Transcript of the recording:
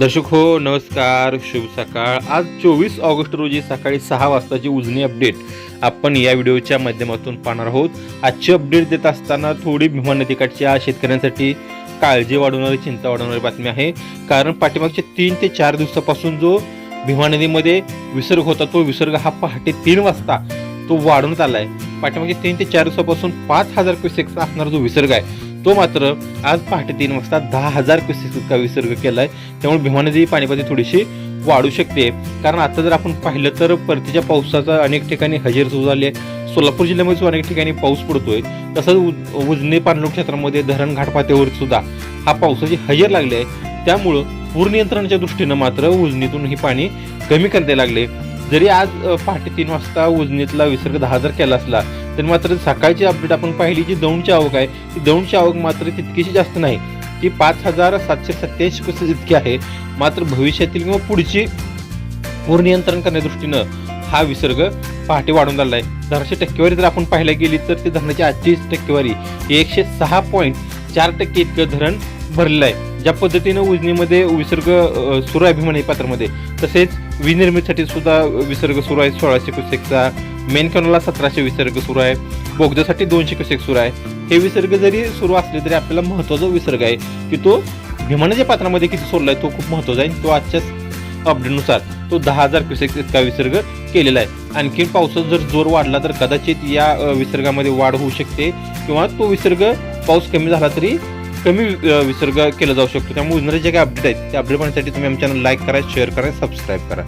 दर्शक हो नमस्कार शुभ सकाळ. आज चोवीस ऑगस्ट रोजी सकाळी सहा वाजताची उजनी अपडेट. आपण या व्हिडिओच्या माध्यमातून पाहणार आहोत. आजची अपडेट देत असताना थोडी भीमा नदीकाठच्या शेतकऱ्यांसाठी काळजी वाढवणारी चिंता वाढवणारी बातमी आहे. कारण पाठीमागच्या तीन ते चार दिवसापासून जो भीमा नदीमध्ये विसर्ग होता तो विसर्ग हा पहाटे तीन वाजता तो वाढवण्यात आला आहे पाठीमागच्या तीन ते चार दिवसापासून पाच हजार क्युसेक्सचा असणारा जो विसर्ग आहे तो मात्र आज पहाटे तीन वाजता दहा हजार क्युसेक्स इतका विसर्ग केला आहे त्यामुळे भीमा नदी पाणीपाती थोडीशी वाढू शकते. कारण आता जर आपण पाहिलं तर परतीच्या पावसाचा अनेक ठिकाणी हजेर सुरू झाली आहे. सोलापूर जिल्ह्यामध्ये सुद्धा अनेक ठिकाणी पाऊस पडतोय. तसंच उज- पाणलोट क्षेत्रामध्ये धरण घाटपात्यावर सुद्धा हा पावसाची हजेर लागली आहे. त्यामुळं पूर नियंत्रणाच्या दृष्टीनं मात्र उजनीतून हे पाणी कमी करता लागले. जरी आज पहाटे तीन वाजता उजनीतला विसर्ग दहा हजार केला असला तरी मात्र सकाळची अपडेट आपण पाहिली जी दौंडची आवक आहे ती दौंडची आवक मात्र तितकीशी जास्त नाही. ती पाच हजार सातशे सत्याऐंशी कोटी इतकी आहे. मात्र भविष्यातील किंवा पुढची पूर नियंत्रण करण्यादृष्टीनं दृष्टीनं हा विसर्ग पहाटे वाढून झाला आहे धरणाची टक्केवारी जर आपण पाहायला गेली तर ती धरणाची आजची टक्केवारी एकशे सहा पॉईंट चार टक्के इतकं धरण भरलेलं आहे. ज्या पद्धतीनं उजनीमध्ये विसर्ग सुरू आहे भीमा पात्रामध्ये तसेच विनिर्मितीसाठी सुद्धा विसर्ग सुरू आहे. सोळाशे क्युसेकचा मेन कॅनलला सतराशे विसर्ग सुरू आहे. बोगद्यासाठी दोनशे क्युसेक सुरू आहे. हे विसर्ग जरी सुरू असले तरी आपल्याला महत्त्वाचा विसर्ग आहे की तो भीमानाच्या पात्रामध्ये किती सोडला आहे तो खूप महत्त्वाचा आहे. तो आजच्याच अपडेटनुसार तो दहा हजार क्युसेक इतका विसर्ग केलेला आहे. आणखी पावसाचा जर जोर वाढला तर कदाचित या विसर्गामध्ये वाढ होऊ शकते किंवा तो विसर्ग पाऊस कमी झाला तरी कमी विसर्ग केला जाऊ शकतो. त्यामुळे उजणारे जे काही अपडेट आहेत त्या अपडेट पाहण्यासाठी तुम्ही आमच्या चॅनल लाईक करा शेअर करा सबस्क्राईब करा.